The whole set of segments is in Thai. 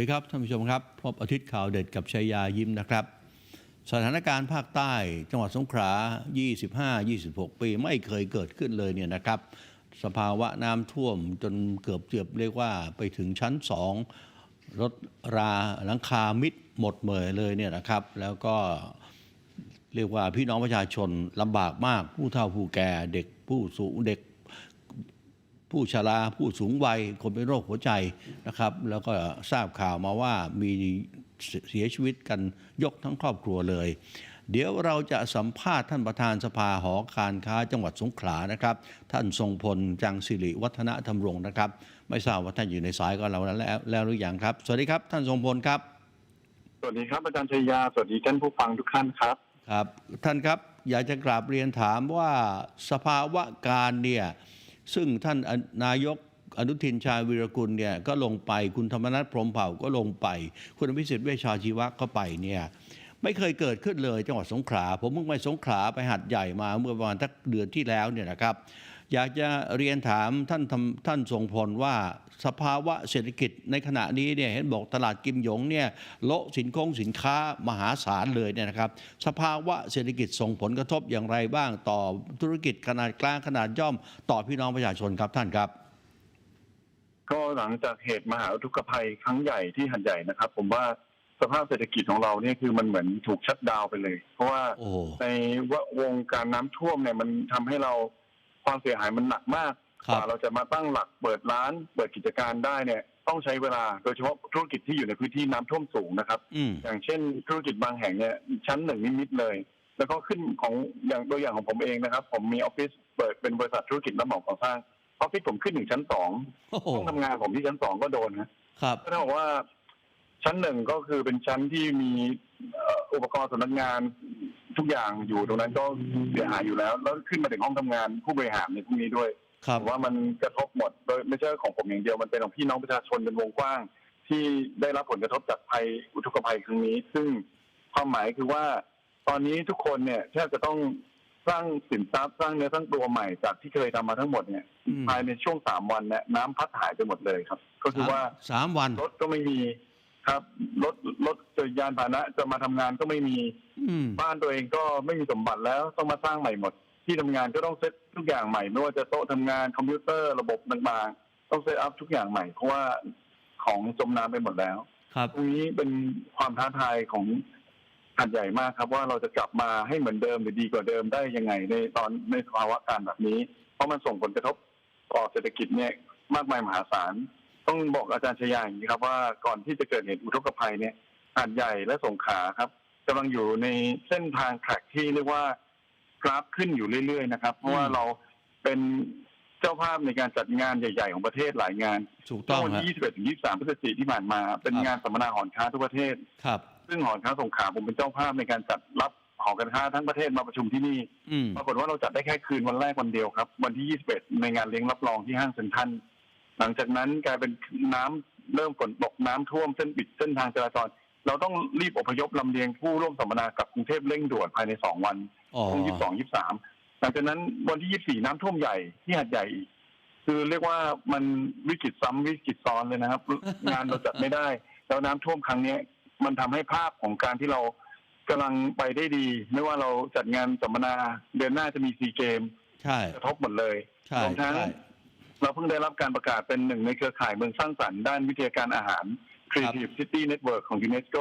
ดีครับท่านผู้ชมครับ พบอาทิตย์ข่าวเด็ดกับชัยยายิ้มนะครับ สถานการณ์ภาคใต้จังหวัดสงขลา 25-26 ปีไม่เคยเกิดขึ้นเลยเนี่ยนะครับ สภาวะน้ำท่วมจนเกือบเกือบเรียกว่าไปถึงชั้นสองรถราหลังคามิดหมดเหมยเลยเนี่ยนะครับ แล้วก็เรียกว่าพี่น้องประชาชนลำบากมากผู้เฒ่าผู้แก่เด็กผู้สูงเด็ก ผู้ชราผู้สูงวัย คนเป็นโรคหัวใจนะครับ แล้วก็ทราบข่าวมาว่ามีเสียชีวิตกันยกทั้งครอบครัวเลย เดี๋ยวเราจะสัมภาษณ์ท่านประธานสภาหอการค้าจังหวัดสงขลานะครับ ท่านทรงพลจังสิริวัฒนธรรมรงค์นะครับ ไม่ทราบว่าท่านอยู่ในสายกับเราแล้วแล้วหรือยังครับ สวัสดีครับท่านทรงพลครับ สวัสดีครับอาจารย์ชัยยาสวัสดีท่านผู้ฟังทุกท่านครับครับ ท่านครับอยากจะกราบเรียนถามว่าสภาวะการเนี่ย ซึ่งท่านนายกอนุทินชาญวิรกุลเนี่ยก็ลงไปคุณธรรมนัฐพรหมเผ่าก็ลงไป คุณอภิสิทธิ์เวชชาชีวะก็ไปเนี่ยไม่เคยเกิดขึ้นเลยจังหวัดสงขลาผมเพิ่งไปสงขลาไปหัดใหญ่มาเมื่อประมาณทักเดือนที่แล้วเนี่ยนะครับ อยากจะเรียนถามท่านทำท่านทรงพลว่าสภาวะเศรษฐกิจในขณะนี้เนี่ยเห็นบอกตลาดกิมหยงเนี่ยโละสินคงสินค้ามหาศาลเลยเนี่ยนะครับ สภาวะเศรษฐกิจส่งผลกระทบอย่างไรบ้างต่อธุรกิจขนาดกลางขนาดย่อม ต่อพี่น้องประชาชนครับท่านครับ ก็หลังจากเหตุมหาอุทกภัยครั้งใหญ่ที่หัดใหญ่นะครับ ผมว่าสภาพเศรษฐกิจของเราเนี่ยคือมันเหมือนถูกชัดดาวน์ไปเลย เพราะว่าโอ้โหในวงการน้ำท่วมเนี่ยมันทำให้เรา ความเสียหายมันหนักมากครับกว่าเราจะมาตั้งหลักเปิดร้านเปิดกิจการได้เนี่ย ต้องใช้เวลาโดยเฉพาะธุรกิจที่อยู่ในพื้นที่น้ำท่วมสูงนะครับอืมอย่างเช่น ธุรกิจบางแห่งเนี่ยชั้นหนึ่งนิดๆเลย แล้วก็ขึ้นของอย่างตัวอย่างของผมเองนะครับ ผมมีออฟฟิศเปิดเป็นบริษัทธุรกิจรับเหมาก่อสร้างออฟฟิศผมขึ้นถึงชั้นสองโอ้โหห้องทำงานผมที่ชั้นสองก็โดนนะครับก็เท่ากับว่า ชั้นหนึ่งก็คือเป็นชั้นที่มีเอ่ออุปกรณ์สำนักงาน ทุกอย่างอยู่ตรงนั้นก็เสียหายอยู่แล้ว แล้วขึ้นมาถึงห้องทำงานผู้บริหารในพวกนี้ด้วยครับผมว่ามันกระทบหมดโดยไม่ใช่ของผมอย่างเดียวมันเป็นของพี่น้องประชาชนเป็นวงกว้าง ที่ได้รับผลกระทบจากภัยอุทกภัยครั้งนี้ ซึ่งความหมายคือว่า ตอนนี้ทุกคนเนี่ยแทบจะต้องสร้างสินทรัพย์สร้างเนื้อสร้างตัวใหม่จากที่เคยทำมาทั้งหมดเนี่ยอืมภายในช่วงสามวันเนี่ยน้ำพัดหายไปหมดเลยครับ ก็คือว่าสามวันรถก็ไม่มี ครับรถรถจักรยานพาหนะจะมาทำงานก็ไม่มีอืมบ้านตัวเองก็ไม่มีสมบัติแล้วต้องมาสร้างใหม่หมด ที่ทำงานก็ต้องเซตทุกอย่างใหม่ไม่ว่าจะโต๊ะทำงานคอมพิวเตอร์ระบบต่างๆต้องเซตอัพทุกอย่างใหม่เพราะว่าของจมน้ำไปหมดแล้ว ครับตรงนี้เป็นความท้าทายของหัดใหญ่มากครับว่าเราจะกลับมาให้เหมือนเดิมหรือดีกว่าเดิมได้ยังไง ในตอนในภาวะการแบบนี้ เพราะมันส่งผลกระทบต่อเศรษฐกิจเนี่ยมากมายมหาศาล ต้องบอกอาจารย์ชยาอย่างนี้ครับว่าก่อนที่จะเกิดเหตุอุทกภัยเนี่ยหาดใหญ่และสงขลาครับกำลังอยู่ในเส้นทางแทร็กที่เรียกว่ากราฟขึ้นอยู่เรื่อยๆนะครับ เพราะว่าอืมเราเป็นเจ้าภาพในการจัดงานใหญ่ๆของประเทศหลายงานถูกต้องวันฮะที่ 21 ถึง 23 พฤศจิกายนที่ผ่านมา เป็นครับงานสัมมนาหอการค้าทั่วประเทศ ครับ ซึ่งหอการค้าสงขลาผมเป็นเจ้าภาพในการจัดรับหอการค้าทั้งประเทศมาประชุมที่นี่อืมปรากฏว่าเราจัดได้แค่คืนวันแรกวันเดียวครับ วันที่ 21 ในงานเลี้ยงรับรองที่ห้างเซ็นทรัล หลังจากนั้นกลายเป็นน้ำเริ่มฝนตกน้ำท่วมเส้นปิดเส้นทางจราจร เราต้องรีบอพยพลำเลียงผู้ร่วมสัมมนากลับกรุงเทพเร่งด่วนภายใน2วันอ๋อช่วง22 23หลังจากนั้นวันที่24น้ำท่วมใหญ่ที่หาดใหญ่อีกคือเรียกว่ามันวิกฤตซ้ำวิกฤตซ้อนเลยนะครับ งานเราจัดไม่ได้ แล้วน้ำท่วมครั้งเนี้ย มันทำให้ภาพของการที่เรากำลังไปได้ดี ไม่ว่าเราจัดงานสัมมนาเดือนหน้าจะมีซีเกมใช่กระทบหมดเลยใช่รวมทั้งใช่ เราเพิ่งได้รับการประกาศเป็นหนึ่งในเครือข่ายเมืองสร้างสรรค์ด้านวิทยาการอาหาร Creative City Network ของยูเนสโก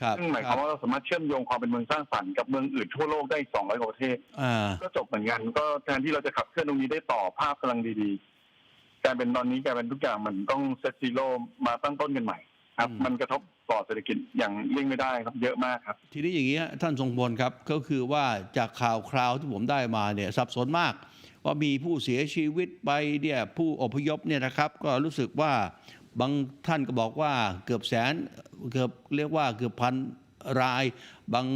ครับซึ่งหมายความว่าเราสามารถเชื่อมโยงความเป็นเมืองสร้างสรรค์กับเมืองอื่นทั่วโลกได้อีก200 กว่าประเทศอ่าก็จบเหมือนกัน ก็แทนที่เราจะขับเคลื่อนตรงนี้ได้ต่อภาพกำลังดีๆกลายเป็นตอนนี้กลายเป็นทุกอย่างมันต้องเซตซีโร่มาตั้งต้นกันใหม่ครับอืมมันกระทบต่อเศรษฐกิจอย่างเลี่ยงไม่ได้ครับเยอะมากครับ ทีนี้อย่างนี้ฮะท่านทรงพลครับก็คือว่าจากข่าวคราวที่ผมได้มาเนี่ยสับสนมาก ว่ามีผู้เสียชีวิตไปเนี่ยผู้อพยพเนี่ยนะครับ ก็รู้สึกว่าบางท่านก็บอกว่าเกือบแสนเกือบเรียกว่าเกือบพันราย บาง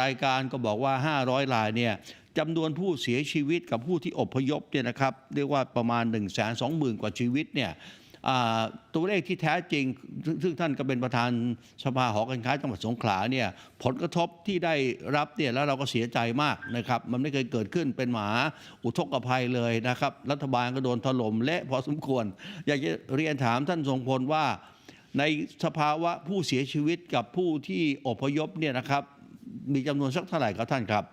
รายการก็บอกว่า 500 รายเนี่ยจำนวนผู้เสียชีวิตกับผู้ที่อพยพเนี่ยนะครับ เรียกว่าประมาณ 1 2 0 0 0 0 กว่าชีวิตเนี่ย ตัวเลขที่แท้จริง ซึ่งท่านก็เป็นประธานสภาหอการค้าจังหวัดสงขลาเนี่ยผลกระทบที่ได้รับเนี่ยแล้วเราก็เสียใจมากนะครับ มันไม่เคยเกิดขึ้นเป็นหมาอุทกภัยเลยนะครับ รัฐบาลก็โดนถล่มและพอสมควร อยากจะเรียนถามท่านทรงพลว่าในสภาวะผู้เสียชีวิตกับผู้ที่อพยพเนี่ยนะครับ มีจำนวนสักเท่าไหร่ครับท่านครับ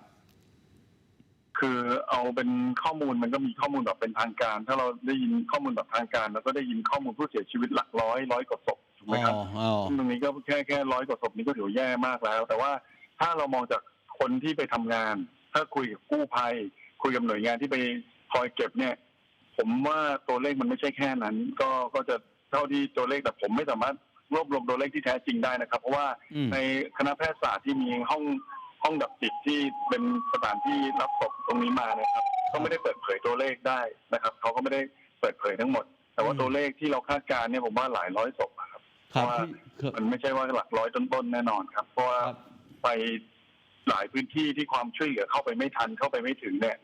คือเอาเป็นข้อมูลมันก็มีข้อมูลแบบเป็นทางการ ถ้าเราได้ยินข้อมูลแบบทางการแล้วก็ได้ยินข้อมูลผู้เสียชีวิตหลักร้อยร้อยกว่าศพถูกไหมครับอ๋ออ๋อซึ่งตรงนี้ก็แค่แค่ร้อยกว่าศพนี้ก็ถือว่าแย่มากแล้ว แต่ว่าถ้าเรามองจากคนที่ไปทำงาน ถ้าคุยกับกู้ภัย คุยกับหน่วยงานที่ไปคอยเก็บเนี่ย ผมว่าตัวเลขมันไม่ใช่แค่นั้น ก็ก็จะเท่าที่ตัวเลขแต่ผมไม่สามารถรวบรวมตัวเลขที่แท้จริงได้นะครับ เพราะว่าอืมในคณะแพทยศาสตร์ที่มีห้อง ห้องดับจิตที่เป็นสถานที่รับศพตรงนี้มานะครับ ก็ไม่ได้เปิดเผยตัวเลขได้นะครับเขาก็ไม่ได้เปิดเผยทั้งหมด แต่ว่าตัวเลขที่เราคาดการณ์เนี่ยผมว่าหลายร้อยศพอะครับครับว่าที่ครับมันไม่ใช่ว่าหลักร้อยต้นๆแน่นอนครับ เพราะว่าครับไปหลายพื้นที่ที่ความช่วยเหลือเข้าไปไม่ทันเข้าไปไม่ถึงเนี่ย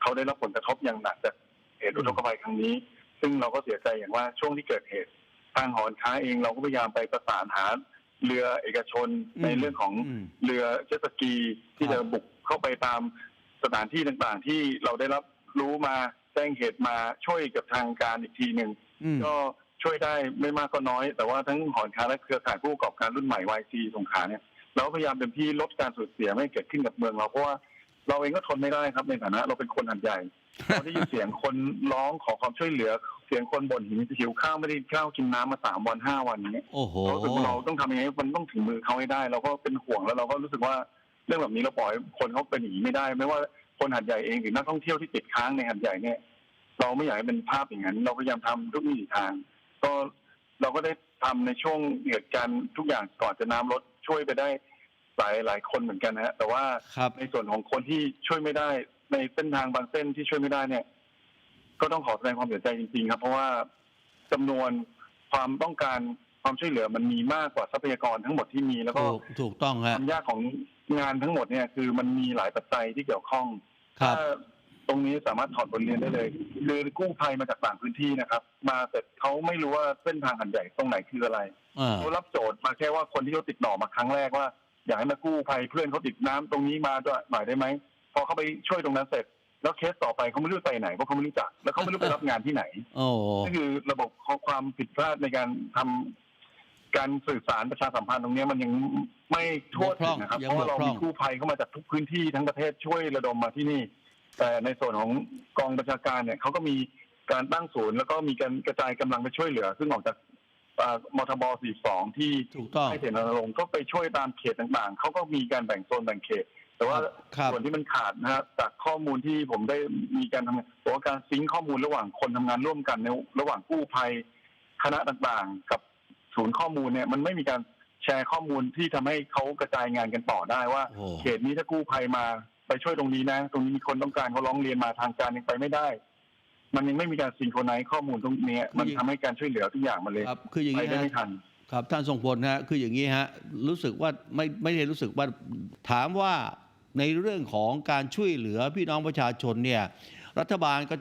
เขาได้รับผลกระทบอย่างหนักจากเหตุอุทกภัยครั้งนี้ ซึ่งเราก็เสียใจอย่างว่าช่วงที่เกิดเหตุทางหอการค้าเองเราก็พยายามไปประสานหา เรือเอกชนอืมในเรื่องของอืมเรือเจ็ตสกี ที่ครัจะบบุกเข้าไปตามสถานที่ต่างๆ ที่เราได้รับรู้มาแจ้งเหตุมาช่วยกับทางการอีกทีหนึ่งอืมก็ช่วยได้ไม่มากก็น้อย แต่ว่าทั้งหอการค้าและเครือข่ายผู้ประกอบการรุ่นใหม่ YC สงขลาเนี่ยเราพยายามเต็มที่ลดการสูญเสียไม่ให้เกิดขึ้นกับเมืองเราเพราะว่าเราเองก็ทนไม่ได้ครับในฐานะ เราเป็นคนหัดใหญ่ เราได้ยินเสียงคนร้องขอความช่วยเหลือ เสียงคนบ่นหิวหิวข้าวไม่ได้ข้าวกินน้ำมาสามวันห้าวันเนี้ยโอ้โห เรารู้สึกว่าเราต้องทำยังไงมันต้องถึงมือเขาให้ได้ เราก็เป็นห่วงแล้วเราก็รู้สึกว่าเรื่องแบบนี้เราปล่อยให้คนเขาเป็นอย่างนี้ไม่ได้ ไม่ว่าคนหัดใหญ่เองหรือนักท่องเที่ยวที่ติดค้างในหัดใหญ่เนี่ย เราไม่อยากให้เป็นภาพอย่างนั้น เราพยายามทำทุกวิถีทาง ก็เราก็ได้ทำในช่วงเหตุการณ์ทุกอย่างก่อนจะน้ำลดช่วยไปได้หลายหลายคนเหมือนกันนะฮะแต่ว่า ครับ ในส่วนของคนที่ช่วยไม่ได้ ในเส้นทางบางเส้นที่ช่วยไม่ได้เนี่ย ก็ต้องขอแสดงความเสียใจจริงๆครับ เพราะว่าจำนวนความต้องการความช่วยเหลือมันมีมากกว่าทรัพยากรทั้งหมดที่มีแล้วก็ถูกถูกต้องคฮะวามยากของงานทั้งหมดเนี่ย คือมันมีหลายปัจจัยที่เกี่ยวข้องครับถ้าตรงนี้สามารถถอดบทเรียนได้เลยคือกู้ภัยมาจากต่างพื้นที่นะครับ มาเสร็จเขาไม่รู้ว่าเส้นทางหันใหญ่ตรงไหนคืออะไรอ่าเขารับโจทย์มาแค่ว่าคนที่เขาติดต่อมาครั้งแรกว่า อยากให้มากู้ภัยเพื่อนเขาติดน้ำตรงนี้มาด้วยหน่อยได้ไหม พอเขาไปช่วยตรงนั้นเสร็จ แล้วเคสต่อไปเขาไม่รู้ไปไหนเพราะเขาไม่รู้จัก แล้วเขาไม่รู้ไปรับงานที่ไหนโอ้โหนี่คือระบบของความผิดพลาดในการทำการสื่อสารประชาสัมพันธ์ตรงเนี้ยมันยังไม่ทั่วถึงนะครับยัเพงราะว่าเราบกพร่มีองกู้ภัยเข้ามาจากทุกพื้นที่ทั้งประเทศช่วยระดมมาที่นี่ แต่ในส่วนของกองประชาการเนี่ยเขาก็มีการตั้งศูนย์แล้วก็มีการกระจายกำลังไปช่วยเหลือ ซึ่งออกจากอ่ามทบ 42 ที่ถูกต้องให้เสนาลงค์ก็ไปช่วยตามเขตต่างๆ เขาก็มีการแบ่งโซนแบ่งเขต แต่ว่าครับ ส่วนที่มันขาดนะฮะจากข้อมูลที่ผมได้มีการทำงานบอกว่าการซิงค์ข้อมูลระหว่างคนทำงานร่วมกันในระหว่างกู้ภัยคณะต่างๆ กับศูนย์ข้อมูลเนี่ยมันไม่มีการแชร์ข้อมูลที่ทำให้เขากระจายงานกันต่อได้ว่า โอ้เขตนี้ถ้ากู้ภัยมาไปช่วยตรงนี้นะ ตรงนี้มีคนต้องการเขาร้องเรียนมาทางการยังไปไม่ได้ มันยังไม่มีการซิงโครไนซ์ข้อมูลตรงเนี้ยมันทำให้การช่วยเหลือทุกอย่างมันเลยครับคืออย่างไปนี้ได้ฮะ ไม่ทัน ครับท่านทรงพลนะฮะคืออย่างนี้ฮะรู้สึกว่าไม่ไม่ได้รู้สึกว่าถามว่า ในเรื่องของการช่วยเหลือพี่น้องประชาชนเนี่ยรัฐบาลก็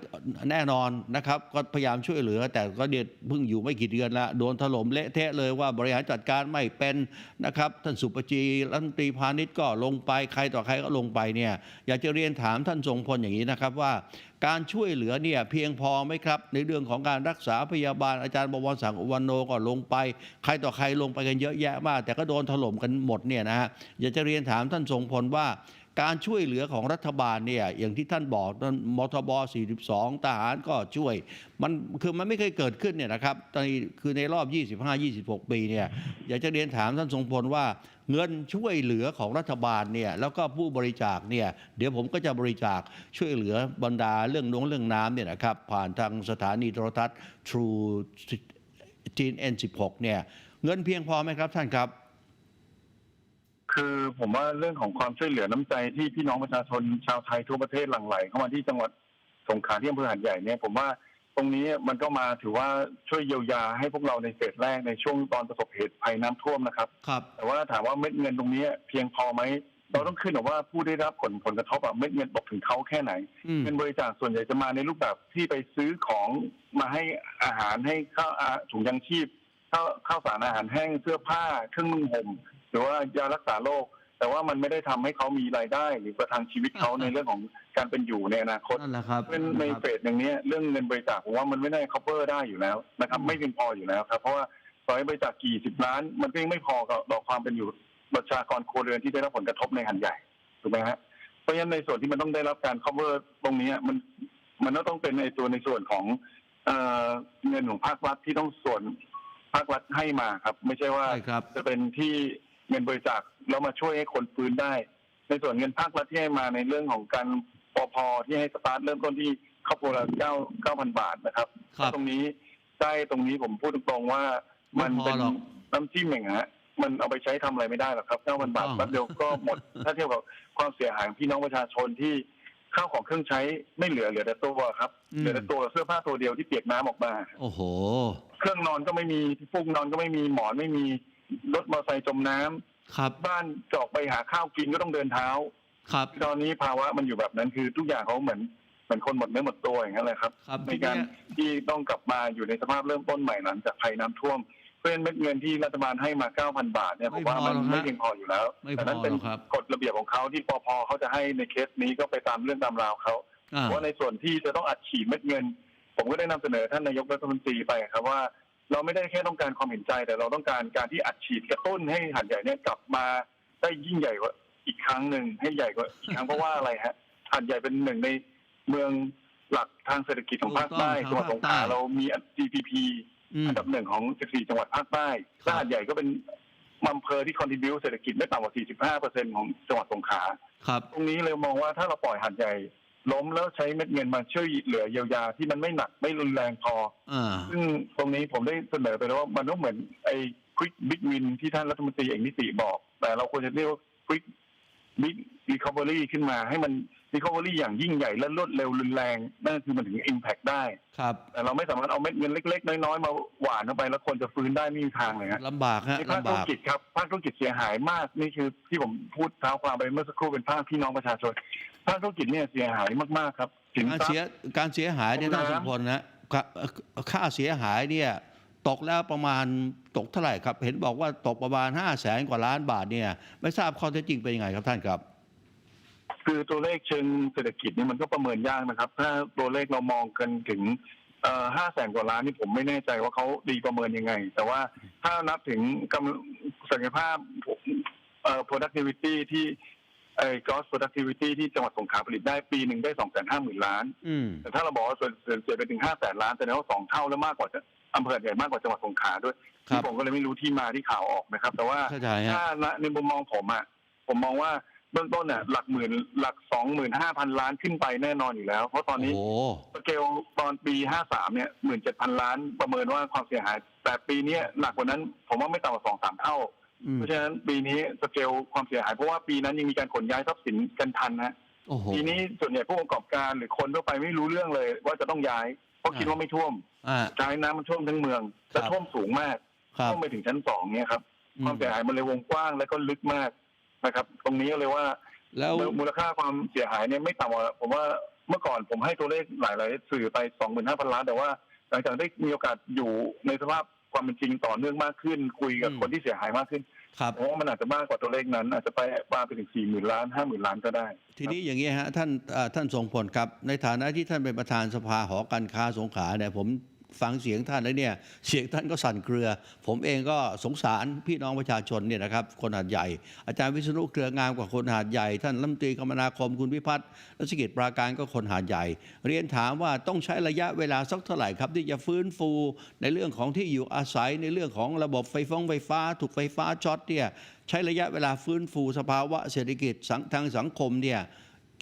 แน่นอนนะครับก็พยายามช่วยเหลือ แต่ก็เดียเพิ่งอยู่ไม่กี่เดือนละโดนถล่มเละเทะเลยว่าบริหารจัดการไม่เป็นนะครับท่านสุปจีรัฐมนตรีพาณิชย์ก็ลงไปใครต่อใครก็ลงไปเนี่ยอยากจะเรียนถามท่านทรงพลอย่างนี้นะครับว่า การช่วยเหลือเนี่ยเพียงพอไหมครับ ในเรื่องของการรักษาพยาบาลอาจารย์บวรสังอวันโนก็ลงไป ใครต่อใครลงไปกันเยอะแยะมาก แต่ก็โดนถล่มกันหมดเนี่ยนะฮะอยากจะเรียนถามท่านทรงพลว่า การช่วยเหลือของรัฐบาลเนี่ยอย่างที่ท่านบอกนั่นมทบ 42 ทหารก็ช่วย มันคือมันไม่เคยเกิดขึ้นเนี่ยนะครับตอนนี้คือในรอบ 25-26 ปีเนี่ยอยากจะเรียนถามท่านทรงพลว่าเงินช่วยเหลือของรัฐบาลเนี่ยแล้วก็ผู้บริจาคเนี่ยเดี๋ยวผมก็จะบริจาคช่วยเหลือบรรดาเรื่องน้องเรื่องน้ำเนี่ยนะครับผ่านทางสถานีโทรทัศน์ True จีน N16 เนี่ยเงินเพียงพอไหมครับท่านครับ คือผมว่าเรื่องของความช่วยเหลือน้ำใจที่พี่น้องประชาชนชาวไทยทั่วประเทศหลั่งไหลเข้ามาที่จังหวัดสงขลาที่อำเภอหาดใหญ่เนี่ยผมว่าตรงนี้มันก็มาถือว่าช่วยเยียวยาให้พวกเราในเฟสแรกในช่วงตอนประสบเหตุภัยน้ำท่วมนะครับครับแต่ว่าถามว่าเม็ดเงินตรงนี้เพียงพอไหมเราต้องขึ้นกับว่าผู้ได้รับผลผลกระทบอะเม็ดเงินตกถึงเขาแค่ไหนอืมเงินบริจาคส่วนใหญ่จะมาในรูปแบบที่ไปซื้อของมาให้อาหารให้ข้าวอาถุงยังชีพข้าวข้าวสารอาหารแห้งเสื้อผ้าเครื่องนุ่งห่ม หรือว่ายารักษาโรคแต่ว่ามันไม่ได้ทำให้เขามีรายได้ หรือประทังชีวิตเขาในเรื่องของการเป็นอยู่ในอนาคตนั่นแหละครับเป็นในเฟสอย่างเนี้ยเรื่องเงินบริจาคผมว่ามันไม่ได้ cover ได้อยู่แล้วนะครับไม่เพียงพออยู่แล้วครับ เพราะว่าต่อให้บริจาคกี่สิบล้าน มันก็ยังไม่พอกับต่อความเป็นอยู่ประชากรครัวเรือนที่ได้รับผลกระทบในหันใหญ่ถูกไหมฮะเพราะฉะนั้นในส่วนที่มันต้องได้รับการ cover ตรงเนี้ยมันมันก็ต้องเป็นในตัวในส่วนของเอ่อเงินของภาครัฐที่ต้องส่วนภาครัฐให้มาครับ ไม่ใช่ว่าใช่ครับจะเป็นที่ เงินบริจาคแล้วมาช่วยให้คนฟื้นได้ ในส่วนเงินภาครัฐที่ให้มาในเรื่องของการปอพที่ให้สตาร์ทเริ่มต้นที่ครอบครัวละเก้าเก้าพันบาทนะครับครับตรงนี้ได้ตรงนี้ผมพูดตรงๆว่า มันไม่พอเป็นหรอกน้ำจิ้มอย่างฮะมันเอาไปใช้ทำอะไรไม่ได้หรอกครับเก้าพันบาทถูกต้องแป๊บเดียวก็หมด ถ้าเทียบกับความเสียหายของพี่น้องประชาชนที่ข้าวของเครื่องใช้ไม่เหลือเหลือแต่ตัวครับเหลือแต่ตัวเสื้อผ้าตัวเดียวที่เปียกน้ำออกมา โอ้โห เครื่องนอนก็ไม่มีฟูกนอนก็ไม่มีหมอนไม่มี รถมอเตอร์ไซค์จมน้ำครับบ้านจะออกไปหาข้าวกินก็ต้องเดินเท้า ครับ ตอนนี้ภาวะมันอยู่แบบนั้นคือทุกอย่างเขาเหมือนเหมือนคนหมดเนื้อหมดตัวอย่างนั้นเลยครับครับในทีการเนี้ยที่ต้องกลับมาอยู่ในสภาพเริ่มต้นใหม่หลังจากภัยน้ำท่วมเพราะฉะนั้นเม็ดเงินที่รัฐบาลให้มา 9,000 บาทเนี่ยผมว่ามันไม่เพียงพออยู่แล้วไม่พแต่อนั้นหเป็นรอกครับกฎระเบียบของเขาที่ปพเขาจะให้ในเคสนี้ก็ไปตามเรื่องตามราวเขาอ่าว่าในส่วนที่จะต้องอัดฉีดเม็ดเงิน ผมก็ได้นำเสนอท่านนายกรัฐมนตรีไปครับว่า เราไม่ได้แค่ต้องการความเห็นใจ แต่เราต้องการการที่อัดฉีดกระตุ้นให้หัดใหญ่เนี่ยกลับมาได้ยิ่งใหญ่กว่าอีกครั้งหนึ่งให้ใหญ่กว่าอีกครั้งเพราะว่าอะไรฮะหัดใหญ่เป็นหนึ่งในเมืองหลักทางเศรษฐกิจของภาคใต้ถูจังกหต้วัองดสงขลาภาคใต้เรามี GDP อืมอันดับหนึ่งของ 14 จังหวัดภาคใต้ครับและหัดใหญ่ก็เป็นอำเภอที่คอนทิบิวเศรษฐกิจไม่ต่ำกว่า 45%ของจังหวัดสงขลาครับตรงนี้เลยมองว่าถ้าเราปล่อยหัดใหญ่ ล้มแล้วใช้เม็ดเงินมาช่วยเหลือเยียวยาที่มันไม่หนักไม่รุนแรงพออ่าซึ่งตรงนี้ผมได้เสนอไปแล้วว่ามันก็เหมือนไอ้ quick big win ที่ท่านรัฐมนตรีเอกนิติบอก แต่เราควรจะเรียกว่า quick big recovery ขึ้นมา ให้มัน recovery อย่างยิ่งใหญ่และรวดเร็วรุนแรงนั่นคือมันถึง impact ได้ครับแต่เราไม่สามารถเอาเม็ดเงินเล็ก ๆ น้อยๆมาหวานเข้าไป แล้วคนจะฟื้นได้ไม่มีทางเลยฮะลำบากฮะในภาคธุรลำบากกิจครับภาคธุรกิจเสียหายมากนี่คือที่ผมพูดเท้าความไปเมื่อสักครู่เป็นภาคพี่น้องประชาชน ภาคธุรกิจเนี่ยเสียหายมากๆครับสินการทรัพเสียย์การเสียหายเนี่ยห้ท่าอนงสน้ำมพลนะค่าค่าเสียหายเนี่ยตกแล้วประมาณตกเท่าไหร่ครับ เห็นบอกว่าตกประมาณ5้าแสนกว่าล้านบาทเนี่ยไม่ทราบข้อเท็จจริงเป็นยังไงครับท่านครับ คือตัวเลขเชิงเศรษฐกิจเนี่ยมันก็ประเมินยากนะครับ ถ้าตัวเลขเรามองกันถึงห้าแสนกว่าล้านนี่ผมไม่แน่ใจว่าเขาดีประเมินยังไง แต่ว่าถ้านับถึงกำศักยภาพเอ่อ productivity ที่ เอ่อ gross productivity ที่จังหวัดสงขลาผลิตได้ปีหนึ่งได้สองแสนห้าหมื่นล้านอืมแต่ถ้าเราบอกว่าส่วนส่วนเสียไปถึงห้าแสนล้านแสดงว่าสองเท่าแล้วมากกว่าจะอำเภอใหญ่มากกว่าจังหวัดสงขลาด้วยครับที่ผมก็เลยไม่รู้ที่มาที่ข่าวออกนะครับ แต่ว่าเข้าใจฮะถ้าในมุมมองผมอะผมมองว่าเบื้องต้นเนี่ยหลักหมื่นหลักสองหมื่นห้าพันล้านขึ้นไปแน่นอนอยู่แล้ว เพราะตอนนี้โอ้โหสเกลตอนปีห้าสามเนี่ยหมื่นเจ็ดพันล้านประเมินว่าความเสียหาย แต่ปีเนี้ยหนักกว่านั้นผมว่าไม่ต่ำกว่าสองสามเท่าอืม เพราะฉะนั้นปีนี้สเกลความเสียหายเพราะว่าปีนั้นยังมีการขนย้ายทรัพย์สินกันทันนะโอ้โหปีนี้ส่วนใหญ่ผู้ประกอบการหรือคนทั่วไปไม่รู้เรื่องเลย ว่าจะต้องย้ายเพราะคิดว่าไม่ท่วมอ่าใช้น้ำมันท่วมทั้งเมืองแต่ครับท่วมสูงมากครับ ท่วมไปถึงชั้นสองเนี่ยครับอืความเสียหายมันเลยวงกว้างและก็ลึกมากนะครับ ตรงนี้ก็เลยว่า แล้ว มูลค่าความเสียหายเนี่ยไม่ต่ำกว่าผมว่าเมื่อก่อนผมให้ตัวเลขหลาย ๆ สื่อไปสองหมื่นห้าพันล้าน แต่ว่าหลังจากได้มีโอกาสอยู่ในสภาพ ความเป็นจริงต่อเนื่องมากขึ้น คุยกับอืมคนที่เสียหายมากขึ้นครับผมว่ามันอาจจะมากกว่าตัวเลขนั้น อาจจะไปมาไปถึงสี่หมื่นล้านห้าหมื่นล้านก็ได้ ทีนี้อย่างนี้ฮะท่านเอ่อท่านทรงพลครับในฐานะที่ท่านเป็นประธานสภาหอการค้าสงขลาเนี่ยผม ฟังเสียงท่านแล้วเนี่ยเสียงท่านก็สั่นเครือ ผมเองก็สงสารพี่น้องประชาชนเนี่ยนะครับคนหาดใหญ่ อาจารย์วิษณุเครืองามกว่าคนหาดใหญ่ ท่านรัฐมนตรีคมนาคมคุณพิพัฒน์รัชกิจปราการก็คนหาดใหญ่ เรียนถามว่าต้องใช้ระยะเวลาสักเท่าไหร่ครับที่จะฟื้นฟูในเรื่องของที่อยู่อาศัยในเรื่องของระบบไฟฟ้องไฟฟ้า ถูกไฟฟ้าช็อตเนี่ยใช้ระยะเวลาฟื้นฟูสภาวะเศรษฐกิจทางสังคมเนี่ย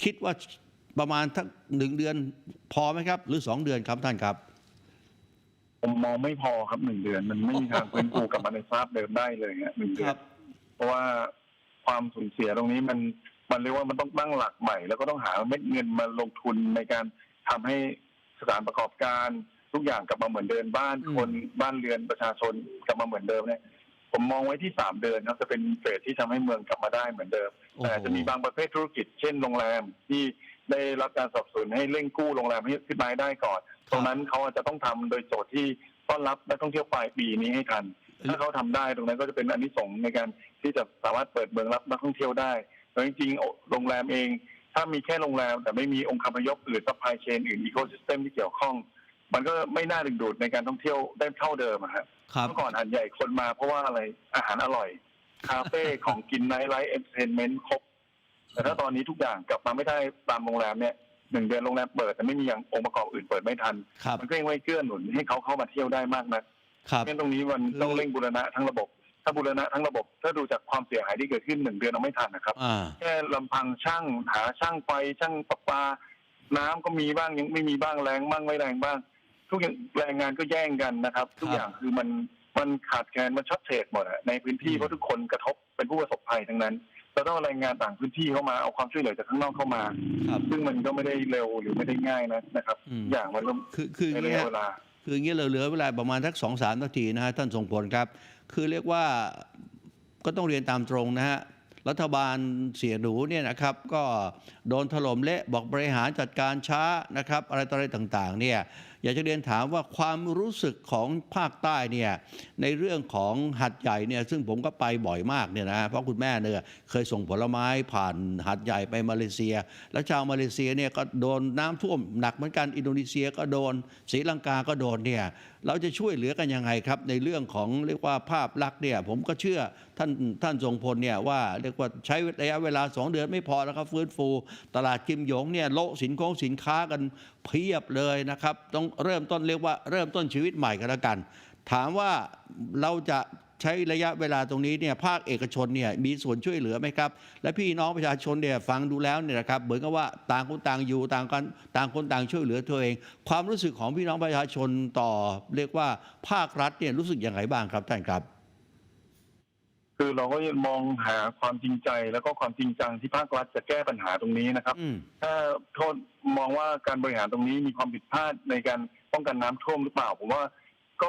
คิดว่าประมาณทั้งหนึ่งเดือนพอไหมครับ หรือสองเดือนครับท่านครับ ผมมองไม่พอครับหนึ่งเดือน มันไม่มีทางฟื้นฟูกลับมาในสภาพเดิมได้เลยฮะหนึ่งเดืคอรันบเพราะว่าความสูญเสียตรงนี้มันมันเรียกว่ามันต้องตั้งหลักใหม่ แล้วก็ต้องหาเม็ดเงินมาลงทุนในการทำให้สถานประกอบการทุกอย่างกลับมาเหมือนเดิมบ้านอืมคนบ้านเรือนประชาชนกลับมาเหมือนเดิมเนี่ยผมมองไว้ที่สามเดือนครับจะเป็นเฟสที่ทำให้เมืองกลับมาได้เหมือนเดิมโอ้โหแต่จะมีบางประเภทธุรกิจ เช่นโรงแรมที่ได้รับการสนับสนุนให้เร่งกู้โรงแรมให้ขึ้นมาให้ได้ก่อน ตรงนั้นเขาอาจจะต้องทำโดยโจทย์ที่ต้อนรับนักท่องเที่ยวปลายปีนี้ให้ทัน ถ้าเขาทำได้ตรงนั้นก็จะเป็นอันที่สงส์ในการที่จะสามารถเปิดเมืองรับนักท่องเที่ยวได้แต่จริงๆโรงแรมเอง ถ้ามีแค่โรงแรม แต่ไม่มีองค์คาพยพหรือซัพพลายเชนอื่นอีโคซิสเต็มที่เกี่ยวข้อง มันก็ไม่น่าดึงดูดในการท่องเที่ยวได้เท่าเดิมอะครับครับเมื่อก่อนหันใหญ่คนมาเพราะว่าอะไรอาหารอร่อยคาเฟ่ของกินไนท์ไลฟ์เอนเตอร์เทนเมนต์ครบแต่ถ้าตอนนี้ทุกอย่างกลับมาไม่ได้ตามโรงแรมเนี่ย หนึ่งเดือนโรงแรมเปิดแต่ไม่มีอย่างองค์ประกอบอื่นเปิดไม่ทัน ครับ มันก็ยังไม่เกื้อหนุนให้เขาเข้ามาเที่ยวได้มากนะครับ งั้นตรงนี้มันต้องเร่งบูรณะทั้งระบบ ถ้าบูรณะทั้งระบบ ถ้าดูจากความเสียหายที่เกิดขึ้นหนึ่งเดือนเราไม่ทันนะครับ อ่า แค่ลำพังช่างหาช่างไฟช่างประปา น้ำก็มีบ้างยังไม่มีบ้างแรงบ้างไม่แรงบ้าง ทุกอย่างแรงงานก็แย่งกันนะครับ ทุกอย่างคือมันมันขาดแคลนมันช็อตเทรดหมดอะในพื้นที่อืม เพราะทุกคนกระทบเป็นผู้ประสบภัยทั้งนั้น เราต้องเอาแรงงานต่างพื้นที่เข้ามาเอาความช่วยเหลือจากข้างนอกเข้ามา ครับ ซึ่งมันก็ไม่ได้เร็วหรือไม่ได้ง่ายนะนะครับ อืม อย่างมันต้องคือคืออใช้ย่างระเงี้ยะยเวลา คืออย่างเงี้ยเราเหลือเวลาประมาณสักสองสามนาทีนะฮะท่านทรงผลครับ คือเรียกว่าก็ต้องเรียนตามตรงนะฮะรัฐบาลเสียหนูเนี่ยนะครับ ก็โดนถล่มเละบอกบริหารจัดการช้านะครับ อะไรต่ออะไรต่างๆเนี่ย อยากจะเรียนถามว่าความรู้สึกของภาคใต้เนี่ยในเรื่องของหัดใหญ่เนี่ยซึ่งผมก็ไปบ่อยมากเนี่ยนะเพราะคุณแม่เนี่ยเคยส่งผลไม้ผ่านหัดใหญ่ไปมาเลเซีย แล้วชาวมาเลเซียเนี่ยก็โดนน้ำท่วมหนักเหมือนกันอินโดนีเซียก็โดนศรีลังกาก็โดนเนี่ยเราจะช่วยเหลือกันยังไงครับในเรื่องของเรียกว่าภาพลักษณ์เนี่ยผมก็เชื่อท่านท่านทรงพลเนี่ยว่าเรียกว่าใช้ระยะเวลา 2 เดือนไม่พอแล้วครับฟื้นฟู ตลาดกิมหยงเนี่ยโละสินค้าสินค้ากัน เพียบเลยนะครับ ต้องเริ่มต้นเรียกว่าเริ่มต้นชีวิตใหม่กันแล้วกัน ถามว่าเราจะใช้ระยะเวลาตรงนี้เนี่ยภาคเอกชนเนี่ยมีส่วนช่วยเหลือไหมครับ และพี่น้องประชาชนเนี่ยฟังดูแล้วเนี่ยนะครับเหมือนกับว่าต่างคนต่างอยู่ต่างกันต่างคนต่างช่วยเหลือตัวเอง ความรู้สึกของพี่น้องประชาชนต่อ เรียกว่าภาครัฐเนี่ยรู้สึกอย่างไรบ้างครับท่านครับ คือเราก็ยังมองหาความจริงใจแล้วก็ความจริงจังที่ภาครัฐจะแก้ปัญหาตรงนี้นะครับอืมถ้าโทษมองว่าการบริหารตรงนี้มีความผิดพลาดในการป้องกันน้ำท่วมหรือเปล่า ผมว่าก็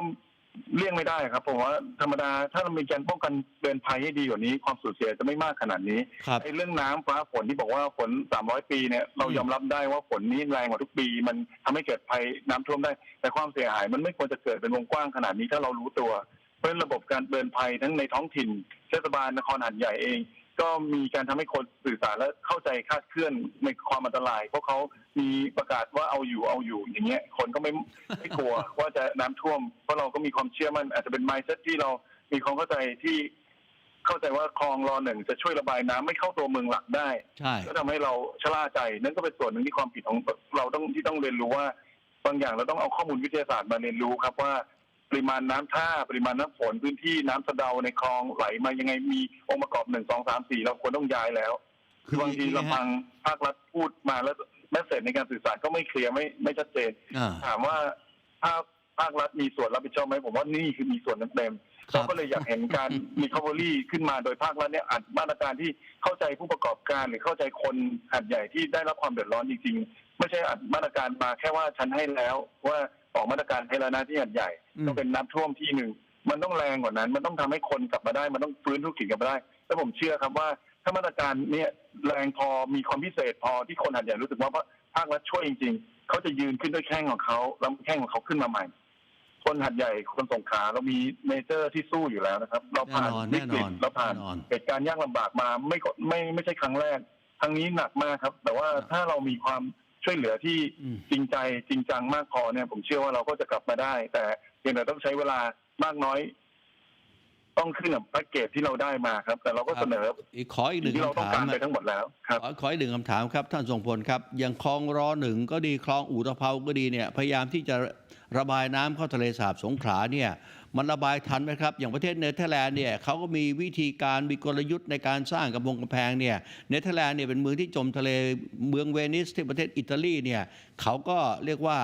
เลี่ยงไม่ได้ครับผมว่าธรรมดาถ้าเรามีการป้องกันเตือนภัยให้ดีกว่านี้ ความสูญเสียจะไม่มากขนาดนี้ครับไอ้เรื่องน้ำฟ้าฝนที่บอกว่าฝน300ปีเนี่ยเราอืมยอมรับได้ว่าฝนนี้แรงกว่าทุกปี มันทำให้เกิดภัยน้ำท่วมได้ แต่ความเสียหายมันไม่ควรจะเกิดเป็นวงกว้างขนาดนี้ถ้าเรารู้ตัว เพราะฉะนั้นระบบการเตือนภัยทั้งในท้องถิ่นเทศบาลนครหัดใหญ่เอง ก็มีการทำให้คนสื่อสารและเข้าใจคลาดเคลื่อนในความอันตราย เพราะเขามีประกาศว่าเอาอยู่เอาอยู่อย่างเงี้ย คนก็ไม่ไม่กลัวว่าจะน้ำท่วม เพราะเราก็มีความเชื่อมั่นอาจจะเป็น mindset ที่เรามีความเข้าใจที่เข้าใจว่าคลองรอหนึ่งจะช่วยระบายน้ำไม่เข้าตัวเมืองหลักได้ใช่ก็ทำให้เราชะล่าใจ นั่นก็เป็นส่วนหนึ่งที่ความผิดของเราต้องที่ต้องเรียนรู้ว่า บางอย่างเราต้องเอาข้อมูลวิทยาศาสตร์มาเรียนรู้ครับว่า ปริมาณน้ำท่าปริมาณน้ำฝนพื้นที่น้ำสะเดาในคลองไหลมายังไงมีองค์ประกอบหนึ่งสองสามสี่เราควรต้องย้ายแล้ว คือบางทีย่ลำพังภาครัฐพูดมาแล้วแมสเซจในการสื่อสารก็ไม่เคลียร์ไม่ไม่ชัดเจน อ่า ถามว่าภาคภาครัฐมีส่วนรับผิดชอบไหมผมว่านี่คือมีส่วนเต็มๆครับ เราก็เลยอยากเห็นการมี c o v e r y ขึ้นมาโดยภาครัฐเนี่ยอัดมาตรการที่เข้าใจผู้ประกอบการหรือเข้าใจคนหัดใหญ่ที่ได้รับความเดือดร้อนจริงๆ ไม่ใช่อัดมาตรการมาแค่ว่าฉันให้แล้วว่า ออกมาตรการให้แล้วนะที่หัดใหญ่อืม ก็เป็นน้ำท่วมที่หนึ่งมันต้องแรงกว่านั้น มันต้องทำให้คนกลับมาได้ มันต้องฟื้นธุรกิจกลับมาได้ แล้วผมเชื่อครับว่าถ้ามาตรการเนี่ยแรงพอมีความพิเศษพอที่คนหัดใหญ่รู้สึกว่าภาครัฐช่วยจริง ๆเขาจะยืนขึ้นด้วยแข้งของเขาแล้วแข้งของเขาขึ้นมาใหม่ คนหัดใหญ่คนสงขลาเรามีเมเจอร์ที่สู้อยู่แล้วนะครับ เราผ่านแน่นอนวิกฤตแน่นอนเราผ่าน แน่นอน เหตุการณ์ยากลำบากมาไม่ก็ไม่ไม่ใช่ครั้งแรกครั้งนี้หนักมากครับ แต่ว่าครับถ้าเรามีความ ช่วยเหลือที่อืมจริงใจจริงจังมากพอเนี่ยผมเชื่อว่าเราก็จะกลับมาได้ แต่เพียงแต่ต้องใช้เวลามากน้อย ต้องขึ้นกับแพ็กเกจที่เราได้มาครับ แต่เราก็เสนออีกขออีกหนึ่งที่เราต้องคำถามการไปอะทั้งหมดแล้วครับขอขออีกหนึ่งคำถามครับ ท่านทรงพลครับ อย่างคลองรอหนึ่งก็ดีคลองอู่ตะเภาก็ดีเนี่ยพยายามที่จะระบายน้ำเข้าทะเลสาบสงขลาเนี่ยมันระบายทันไหมครับ อย่างประเทศเนเธอร์แลนด์เนี่ยเขาก็มีวิธีการมีกลยุทธ์ในการสร้างกำบงกำแพงเนี่ยเนเธอร์แลนด์เนี่ยเป็นเมืองที่จมทะเลเมืองเวนิสที่ประเทศอิตาลีเนี่ยเขาก็เรียกว่า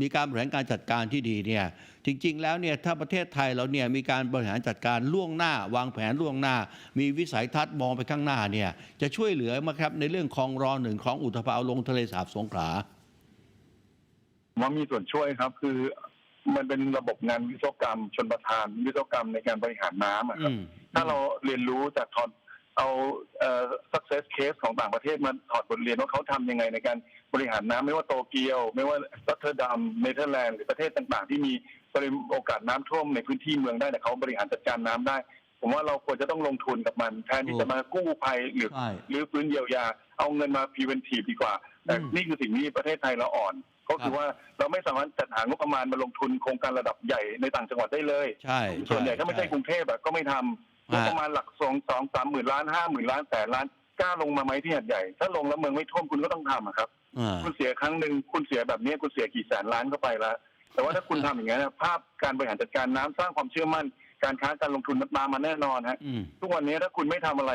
มีการบริหารการจัดการที่ดีเนี่ยจริงๆ แล้วเนี่ยถ้าประเทศไทยเราเนี่ยมีการบริหารจัดการล่วงหน้า วางแผนล่วงหน้า มีวิสัยทัศน์มองไปข้างหน้าเนี่ยจะช่วยเหลือไหมาครับในเรื่องคลองรอหนึ่งของอุทภาวลงทะเลสาบสงขลาว่ามีส่วนช่วยครับคือมันเป็นระบบงานวิศวกรรม ชนประทานวิศวกรรมในการบริหารน้ำอะคอืรับมถ้าเราเรียนรู้จากถอด เอาเอ่อ success case ของต่างประเทศมาถอดบทเรียนว่าเขาทำยังไงในการบริหารน้ำไม่ว่าโตเกียว ไม่ว่ารัตเทอร์ดัมเนเธอร์แลนด์หรือประเทศต่างๆ ที่มีปริมาณโอกาสน้ำท่วมในพื้นที่เมืองได้แต่เขาบริหารจัดการน้ำได้ ผมว่าเราควรจะต้องลงทุนกับมัน แทนที่จะมากู้ภัยหรือ ใช่ หรือฟื้นเยียวยา เอาเงินมา preventive ดีกว่า แต่อืมนี่คือสิ่งที่ประเทศไทยเราอ่อน ก็คือว่าเราไม่สามารถจัดหางบประมาณมาลงทุนโครงการระดับใหญ่ในต่างจังหวัดได้เลย ใช่ส่วนใหญ่ถ้าไม่ใช่กรุงเทพอะก็ไม่ทำ งอ่าบประมาณหลักสองสองสามหมื่นล้านห้าหมื่นล้านแสนล้านกล้าลงมาไหมที่หัดใหญ่ ถ้าลงแล้วเมืองไม่ท่วมคุณก็ต้องทำอะครับอ่าคุณเสียครั้งหนึ่งคุณเสียแบบนี้คุณเสียกี่แสนล้านเข้าไปแล้วแต่ว่าถ้าคุณทำอย่างนี้นนะภาพการบริหารจัดการน้ำสร้างความเชื่อมั่น การค้าการลงทุนมันตามมาแน่นอนฮะอืมทุกวันนี้ถ้าคุณไม่ทำอะไร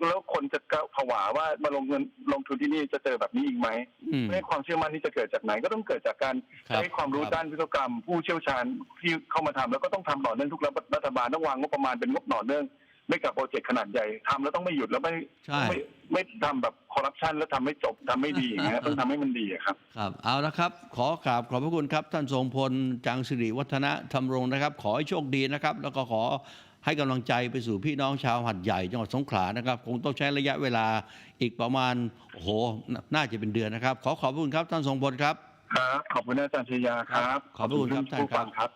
แล้วคนจะผวาว่ามาลงเงินลงทุนที่นี่จะเจอแบบนี้อีกไหมอืมให้ความเชื่อมั่นที่จะเกิดจากไหนก็ต้องเกิดจากการครับ ใช้ความรู้ครับด้านวิศวกรรม ผู้เชี่ยวชาญที่เข้ามาทำแล้วก็ต้องทำต่อเนื่องทุกรัฐบาลต้องวางงบประมาณเป็นงบต่อเนื่องไม่กับโปรเจกต์ขนาดใหญ่ทำแล้วต้องไม่หยุดแล้วไม่ใช่ ไม่ไม่ทำแบบคอร์รัปชันแล้วทำไม่จบทำไม่ดีอย่างเงี้ยต้องทำให้มันดีอะครับ ครับ เอาละครับ ขอกราบขอบพระคุณครับ ท่านทรงพล จังสิริวัฒนะธรรมรงค์นะครับ ขอให้โชคดีนะครับ แล้วก็ขอ ให้กำลังใจไปสู่พี่น้องชาวหัดใหญ่จังหวัดสงขลานะครับ คงต้องใช้ระยะเวลาอีกประมาณโอ้โหน่าน่าจะเป็นเดือนนะครับ ขอขอบพระคุณครับท่านทรงพลครับ ครับ ขอบคุณอาจารย์ชยาครับ ขอบพระคุณครับท่านครับผู้ฟังครับ